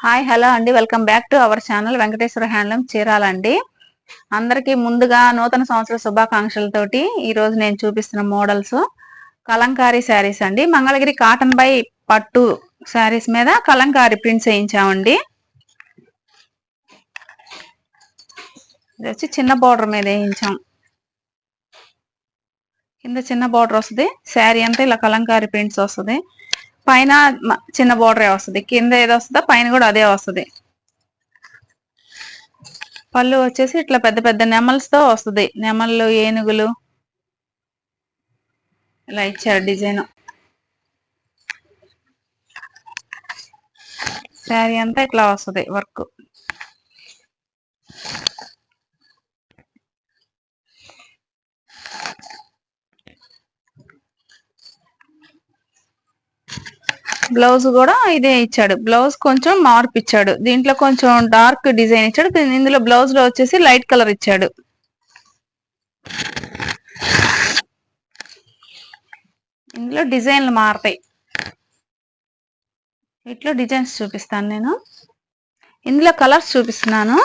Hi hello అండి. Welcome back to our channel Venkateswara handloom చీరాలండి. అందరికీ ముందుగా నూతన సంవత్సర శుభాకాంక్షలతోటి ఈ రోజు నేను చూపిస్తున్న మోడల్స్. కలంకారీ శారీస్ అండి. మంగళగిరి కాటన్ బై పట్టు శారీస్ మీద కలంకారీ ప్రింట్స్ వేయించామండి. ఇది వచ్చి చిన్న బార్డర్ మీద వేయించాం. కింద చిన్న బార్డర్ వస్తుంది. శారీ అంతా ఇలా కలంకారీ ప్రింట్స్ వస్తుంది. పైన చిన్న బార్డరే వస్తుంది. కింద ఏదో వస్తుందో పైన కూడా అదే వస్తుంది. పళ్ళు వచ్చేసి ఇట్లా పెద్ద పెద్ద నెమల్స్తో వస్తుంది. నెమళ్ళు ఏనుగులు ఇలా ఇచ్చారు డిజైన్. శారీ అంతా ఇట్లా వస్తుంది వర్క్. బ్లౌజ్ కూడా ఇదే ఇచ్చాడు. బ్లౌజ్ కొంచెం మార్పు ఇచ్చాడు. దీంట్లో కొంచెం డార్క్ డిజైన్ ఇచ్చాడు. ఇందులో బ్లౌజ్లో వచ్చేసి లైట్ కలర్ ఇచ్చాడు. ఇందులో డిజైన్లు మారతాయి. ఇట్లా డిజైన్స్ చూపిస్తాను నేను. ఇందులో కలర్స్ చూపిస్తున్నాను.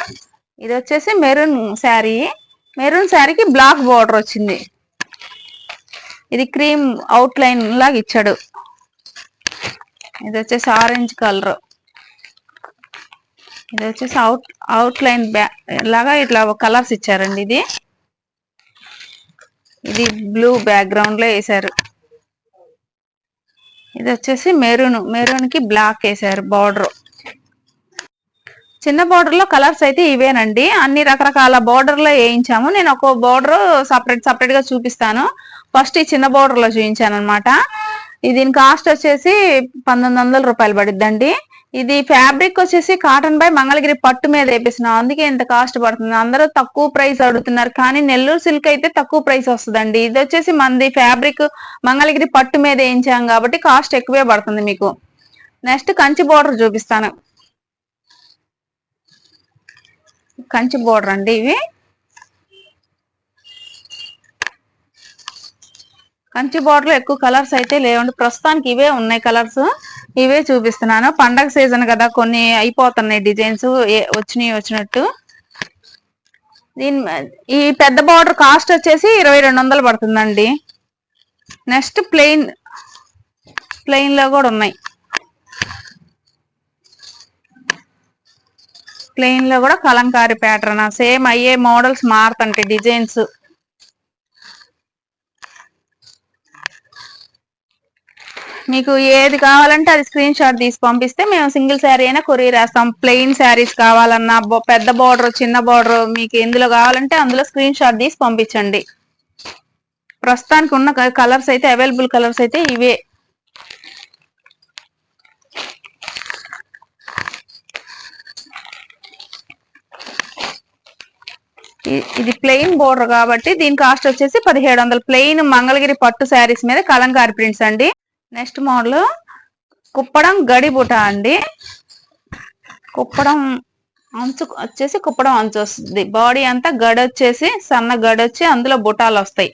ఇది వచ్చేసి మెరూన్ శారీ. మెరూన్ శారీకి బ్లాక్ బార్డర్ వచ్చింది. ఇది క్రీమ్ అవుట్ లైన్ లాగా ఇచ్చాడు. ఇది వచ్చేసి ఆరెంజ్ కలర్ ఇది వచ్చేసి అవుట్ అవుట్ లైన్ లాగా ఇట్లా కలర్స్ ఇచ్చారండి ఇది. ఇది బ్లూ బ్యాక్గ్రౌండ్లో వేసారు. ఇది వచ్చేసి మెరూన్ మెరూన్కి బ్లాక్ వేసారు బార్డర్ చిన్న బార్డర్లో కలర్స్ అయితే ఇవేనండి. అన్ని రకరకాల బార్డర్లో వేయించాము. నేను ఒక బార్డర్ సపరేట్ సపరేట్గా చూపిస్తాను. ఫస్ట్ ఈ చిన్న బార్డర్లో చూపించాను అనమాట దీని కాస్ట్ వచ్చేసి పంతొమ్మిది వందల రూపాయలు పడిద్దండి. ఇది ఫ్యాబ్రిక్ వచ్చేసి కాటన్ బై మంగళగిరి పట్టు మీద వేపిస్తున్నాం. అందుకే ఇంత కాస్ట్ పడుతుంది. అందరూ తక్కువ ప్రైస్ అడుగుతున్నారు. కానీ నెల్లూరు సిల్క్ అయితే తక్కువ ప్రైస్ వస్తుందండి. ఇది వచ్చేసి మనది ఫ్యాబ్రిక్ మంగళగిరి పట్టు మీద వేయించాం కాబట్టి కాస్ట్ ఎక్కువే పడుతుంది మీకు. నెక్స్ట్ కంచి బోర్డర్ చూపిస్తాను. కంచి బోర్డర్ అండి ఇవి. కంచి బార్డర్ ఎక్కువ కలర్స్ అయితే లేవండి. ప్రస్తుతానికి ఇవే ఉన్నాయి కలర్స్. ఇవే చూపిస్తున్నాను. పండగ సీజన్ కదా కొన్ని అయిపోతున్నాయి డిజైన్స్. వచ్చినాయి వచ్చినట్టు. దీని ఈ పెద్ద బార్డర్ కాస్ట్ వచ్చేసి ఇరవై రెండు వందలు పడుతుందండి. నెక్స్ట్ ప్లెయిన్ ప్లెయిన్లో కూడా ఉన్నాయి. ప్లెయిన్లో కూడా కలంకారీ ప్యాటర్న్. సేమ్ అయ్యే మోడల్స్ మారుతుంటాయి డిజైన్స్. మీకు ఏది కావాలంటే అది స్క్రీన్ షాట్ తీసి పంపిస్తే మేము సింగిల్ శారీ అయినా కొరియర్ వేస్తాం. ప్లెయిన్ శారీస్ కావాలన్నా పెద్ద బార్డర్ చిన్న బార్డర్ మీకు ఎందులో కావాలంటే అందులో స్క్రీన్ షాట్ తీసి పంపించండి. ప్రస్తుతానికి ఉన్న కలర్స్ అయితే అవైలబుల్ కలర్స్ అయితే ఇవే. ఇది ప్లెయిన్ బోర్డర్ కాబట్టి దీని కాస్ట్ వచ్చేసి పదిహేడు వందలు. ప్లెయిన్ మంగళగిరి పట్టు శారీస్ మీద కలంకారి ప్రింట్స్ అండి. నెక్స్ట్ మోడల్ కుప్పడం గడి బుట అండి. కుప్పడం అంచు వచ్చేసి కుప్పడం అంచు వస్తుంది. బాడీ అంతా గడి వచ్చేసి సన్న గడి వచ్చి అందులో బుటాలు వస్తాయి.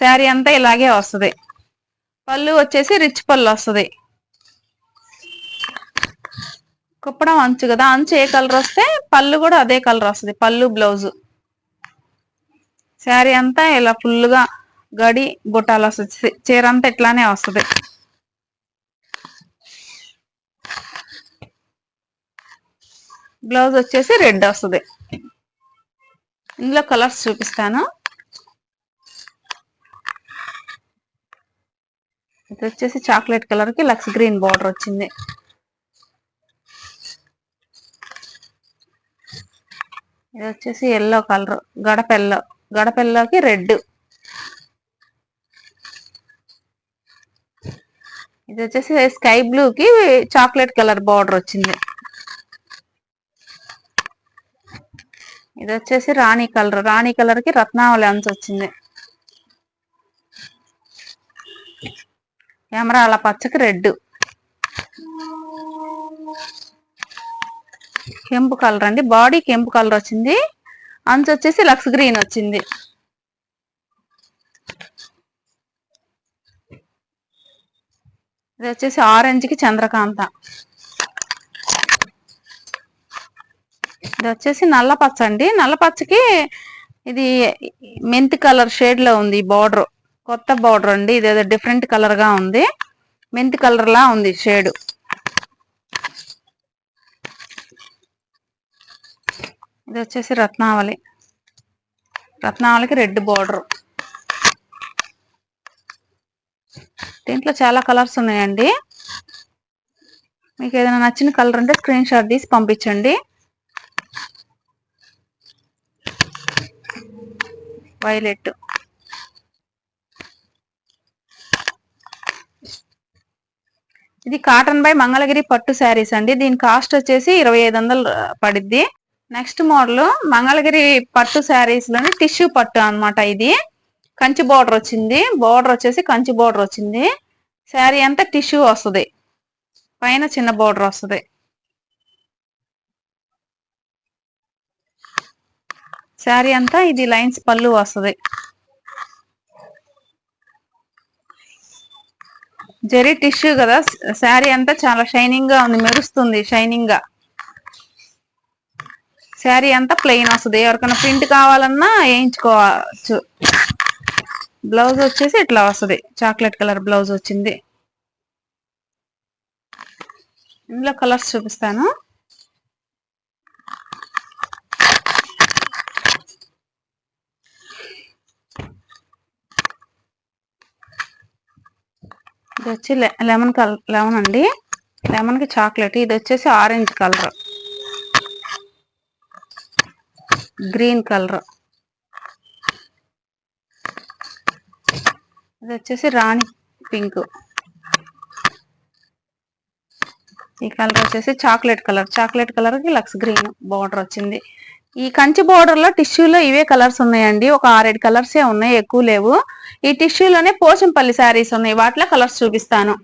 శారీ అంతా ఇలాగే వస్తుంది. పళ్ళు వచ్చేసి రిచ్ పళ్ళు వస్తుంది. కుప్పడం అంచు కదా అంచు ఏ కలర్ వస్తే పళ్ళు కూడా అదే కలర్ వస్తుంది. పళ్ళు బ్లౌజు. శారీ అంతా ఇలా ఫుల్గా గడి బుట్టాలు వస్తుంది చీర అంతా ఇట్లానే వస్తుంది. బ్లౌజ్ వచ్చేసి రెడ్ వస్తుంది. ఇందులో కలర్స్ చూపిస్తాను. ఇది వచ్చేసి చాక్లెట్ కలర్కి లక్స్ గ్రీన్ బార్డర్ వచ్చింది. ఇది వచ్చేసి ఎల్లో కలర్ గడపెల్లో గడపెల్లోకి రెడ్. ఇది వచ్చేసి స్కై బ్లూ కి చాక్లెట్ కలర్ బార్డర్ వచ్చింది. ఇది వచ్చేసి రాణి కలర్ రాణి కలర్కి రత్నావళి అంచు వచ్చింది ఎమరాల పచ్చకి రెడ్. కెంపు కలర్ అండి. బాడీ కెంపు కలర్ వచ్చింది. అంచు వచ్చేసి లక్స్ గ్రీన్ వచ్చింది. ఇది వచ్చేసి ఆరెంజ్కి చంద్రకాంత. ఇది వచ్చేసి నల్ల పచ్చ అండి నల్ల పచ్చకి ఇది మెంతి కలర్ షేడ్లో ఉంది బార్డర్. కొత్త బార్డర్ అండి. ఇది ఏదో డిఫరెంట్ కలర్గా ఉంది. మెంతి కలర్ లా ఉంది షేడ్. ఇది వచ్చేసి రత్నావళి. రత్నావళికి రెడ్ బార్డర్. దీంట్లో చాలా కలర్స్ ఉన్నాయండి. మీకు ఏదైనా నచ్చిన కలర్ ఉంటే స్క్రీన్ షాట్ తీసి పంపించండి. వైలెట్. ఇది కాటన్ బై మంగళగిరి పట్టు శారీస్ అండి. దీని కాస్ట్ వచ్చేసి ఇరవై ఐదు వందలు పడిద్ది. నెక్స్ట్ మోడల్ మంగళగిరి పట్టు శారీస్లోని టిష్యూ పట్టు అన్నమాట ఇది. కంచి బార్డర్ వచ్చింది. బార్డర్ వచ్చేసి కంచి బార్డర్ వచ్చింది. శారీ అంతా టిష్యూ వస్తుంది. పైన చిన్న బార్డర్ వస్తుంది. శారీ అంతా ఇది లైన్స్ పళ్ళు వస్తుంది. జరీ టిష్యూ కదా. శారీ అంతా చాలా షైనింగ్గా ఉంది. మెరుస్తుంది షైనింగ్గా. శారీ అంతా ప్లెయిన్ వస్తుంది. ఎవరికైనా ప్రింట్ కావాలన్నా వేయించుకోవచ్చు. బ్లౌజ్ వచ్చేసి ఇట్లా వస్తుంది. చాక్లెట్ కలర్ బ్లౌజ్ వచ్చింది. ఇందులో కలర్స్ చూపిస్తాను. ఇది వచ్చి లెమన్ కలర్ లెమన్ అండి. లెమన్కి చాక్లెట్. ఇది వచ్చేసి ఆరెంజ్ కలర్. Green colour. ఇది వచ్చేసి రాణి పింక్. ఈ కలర్ వచ్చేసి చాక్లెట్ కలర్. చాక్లెట్ కలర్కి లక్స్ గ్రీన్ బార్డర్ వచ్చింది. ఈ కంచి బార్డర్లో టిష్యూలో ఇవే కలర్స్ ఉన్నాయండి. ఒక ఆరేడు కలర్స్ ఏ ఉన్నాయి ఎక్కువ లేవు. ఈ టిష్యూలోనే పోచంపల్లి శారీస్ ఉన్నాయి. వాటిలో కలర్స్ చూపిస్తాను.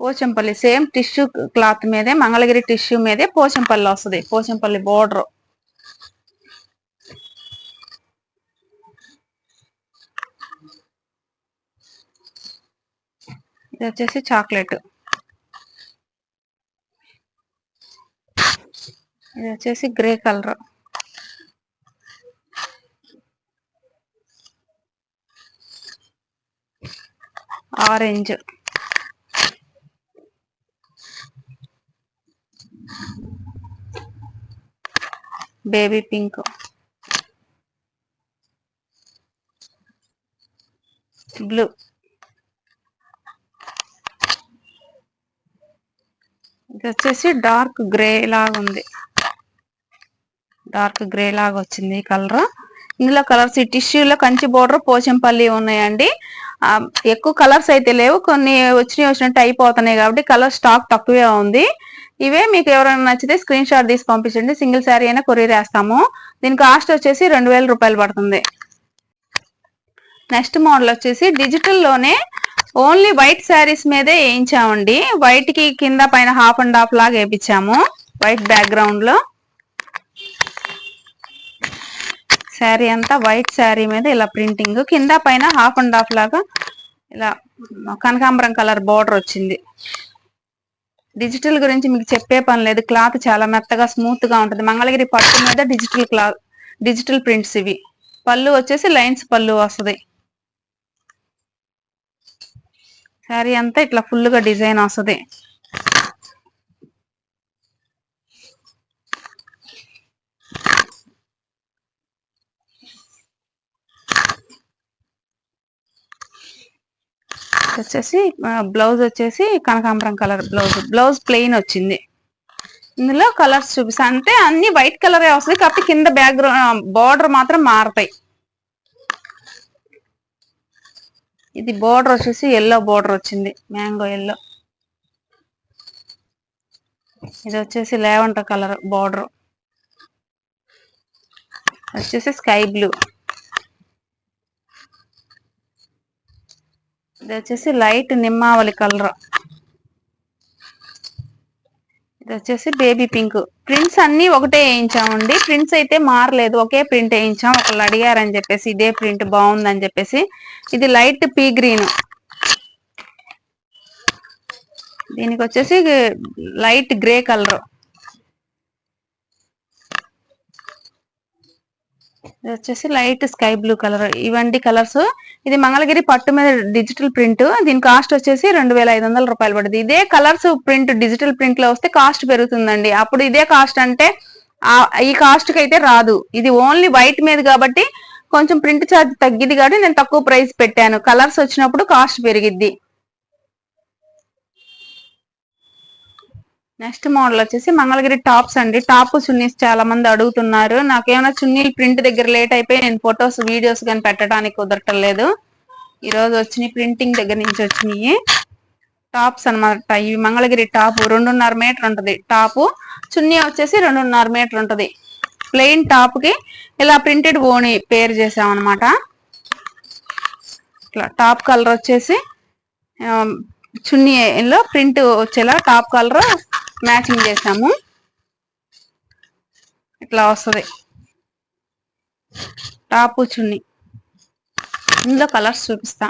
పోచంపల్లి సేమ్ టిష్యూ క్లాత్ మీదే మంగళగిరి టిష్యూ మీదే పోచంపల్లి వస్తుంది. పోచంపల్లి బోర్డర్. ఇది వచ్చేసి చాక్లెట్. ఇది వచ్చేసి grey colour. Orange. Baby pink. Blue. ఇది వచ్చేసి డార్క్ గ్రే లాగా ఉంది. డార్క్ గ్రే లాగా వచ్చింది ఈ కలర్. ఇందులో కలర్స్ ఈ టిష్యూలో కంచి బోర్డర్ పోచంపల్లి ఉన్నాయండి. ఎక్కువ కలర్స్ అయితే లేవు. కొన్ని వచ్చినాయి వచ్చినట్టు అయిపోతున్నాయి కాబట్టి కలర్ స్టాక్ తక్కువే ఉంది. ఇవే మీకు ఎవరైనా నచ్చితే స్క్రీన్ షాట్ తీసి పంపించండి. సింగిల్ శారీ అయినా కొరియర్ వేస్తాము దీని కాస్ట్ వచ్చేసి రెండు వేల రూపాయలు పడుతుంది. నెక్స్ట్ మోడల్ వచ్చేసి డిజిటల్లోనే ఓన్లీ వైట్ శారీస్ మీదే వేయించామండి. వైట్కి కింద పైన హాఫ్ అండ్ హాఫ్ లాగా వేయించాము వైట్ బ్యాక్గ్రౌండ్లో. శారీ అంతా వైట్ శారీ మీద ఇలా ప్రింటింగ్ కింద పైన హాఫ్ అండ్ హాఫ్ లాగా ఇలా కనకాంబరం కలర్ బార్డర్ వచ్చింది. డిజిటల్ గురించి మీకు చెప్పే పని లేదు. క్లాత్ చాలా మెత్తగా స్మూత్గా ఉంటుంది. మంగళగిరి పట్టు మీద డిజిటల్ క్లాత్ డిజిటల్ ప్రింట్స్ ఇవి. పళ్ళు వచ్చేసి లైన్స్ పళ్ళు వస్తుంది. శారీ అంతా ఇట్లా ఫుల్గా డిజైన్ వస్తుంది. వచ్చేసి బ్లౌజ్ వచ్చేసి కనకాంబరం కలర్ బ్లౌజ్. బ్లౌజ్ ప్లెయిన్ వచ్చింది. ఇందులో కలర్స్ చూపిస్తా. అంటే అన్ని వైట్ కలర్ వస్తుంది. కాకపోతే కింద బ్యాక్గ్రౌండ్ బార్డర్ మాత్రం మారతాయి. ఇది బోర్డర్ వచ్చేసి ఎల్లో బోర్డర్ వచ్చింది. Mango yellow. ఇది వచ్చేసి లేవంటర్ కలర్ బోర్డర్. వచ్చేసి స్కై బ్లూ. ఇది వచ్చేసి లైట్ నిమ్మావళి కలర్. ఇది వచ్చేసి బేబీ పింక్ ప్రింట్స్ అన్ని ఒకటే వేయించామండి. ప్రింట్స్ అయితే మారలేదు. ఒకే ప్రింట్ వేయించాం. ఒకళ్ళు అడిగారని చెప్పేసి ఇదే ప్రింట్ బాగుందని చెప్పేసి. ఇది లైట్ పీ గ్రీన్ దీనికి వచ్చేసి లైట్ గ్రే కలర్ ఇది వచ్చేసి లైట్ స్కై బ్లూ కలర్. ఇవంటి కలర్స్. ఇది మంగళగిరి పట్టు మీద డిజిటల్ ప్రింట్. దీని కాస్ట్ వచ్చేసి రెండు వేల ఐదు వందల రూపాయలు పడుతుంది ఇదే కలర్స్ ప్రింట్ డిజిటల్ ప్రింట్లో వస్తే కాస్ట్ పెరుగుతుందండి. అప్పుడు ఇదే కాస్ట్ అంటే ఈ కాస్ట్కి అయితే రాదు. ఇది ఓన్లీ వైట్ మీద కాబట్టి కొంచెం ప్రింట్ ఛార్జ్ తగ్గిది కాబట్టి నేను తక్కువ ప్రైస్ పెట్టాను. కలర్స్ వచ్చినప్పుడు కాస్ట్ పెరిగిద్ది. నెక్స్ట్ మోడల్ వచ్చేసి మంగళగిరి టాప్స్ అండి. టాప్ చున్నీస్ చాలా మంది అడుగుతున్నారు. నాకేమైనా చున్నీలు ప్రింట్ దగ్గర లేట్ అయిపోయి నేను ఫొటోస్ వీడియోస్ కానీ పెట్టడానికి కుదరటలేదు. ఈ రోజు వచ్చినాయి ప్రింటింగ్ దగ్గర నుంచి వచ్చినాయి. టాప్స్ అనమాట ఇవి. మంగళగిరి టాప్ రెండున్నర మీటర్ ఉంటది. టాప్ చున్నీ వచ్చేసి రెండున్నర మీటర్ ఉంటది. ప్లెయిన్ టాప్కి ఇలా ప్రింటెడ్ ఓని పేరు చేసామన్నమాట. ఇట్లా టాప్ కలర్ వచ్చేసి చున్నీలో ప్రింట్ వచ్చేలా టాప్ కలర్ మ్యాచింగ్ చేసాము. ఇట్లా వస్తుంది. టాపు చున్ని. ఇందులో కలర్స్ చూపిస్తా.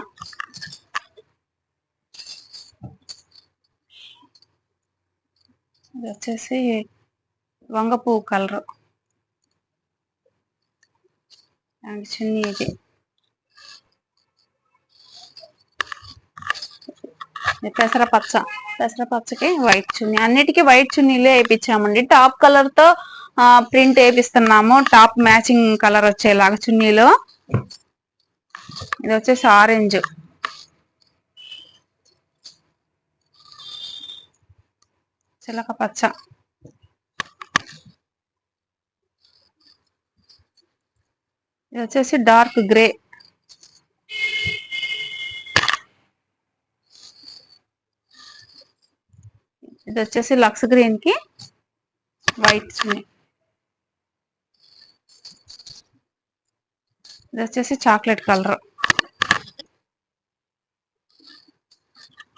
ఇది వచ్చేసి వంగ పువ్వు కలర్ చున్నీ ఇది. పెసర పచ్చ పెసర పచ్చకి వైట్ చున్నీ. అన్నిటికీ వైట్ చున్నీలే వేయించామండి టాప్ కలర్తో ప్రింట్ వేపిస్తున్నాము. టాప్ మ్యాచింగ్ కలర్ వచ్చేలాగా చున్నీలో. ఇది వచ్చేసి ఆరెంజ్ చిలక పచ్చ. ఇది వచ్చేసి డార్క్ గ్రే ఇది వచ్చేసి లక్స్ గ్రీన్కి వైట్ చున్నీ ఇది వచ్చేసి చాక్లెట్ కలర్.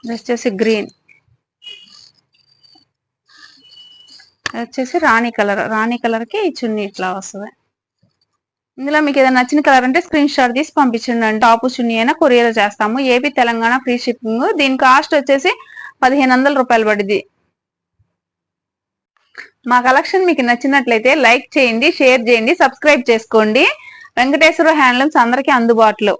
ఇది వచ్చేసి గ్రీన్. ఇది వచ్చేసి రాణి కలర్. రాణి కలర్కి చున్నీ ఇట్లా వస్తుంది. ఇందులో మీకు ఏదైనా నచ్చిన కలర్ అంటే స్క్రీన్ షాట్ తీసి పంపించండి. టాపు చున్నీ అయినా కొరియర్ చేస్తాము. AP Telangana free shipping. దీని కాస్ట్ వచ్చేసి పదిహేను వందల రూపాయలు పడింది మా కలెక్షన్ మీకు నచ్చినట్లయితే లైక్ చేయండి షేర్ చేయండి సబ్స్క్రైబ్ చేసుకోండి. వెంకటేశ్వర హ్యాండ్లూమ్స్ అందరికీ అందుబాటులో.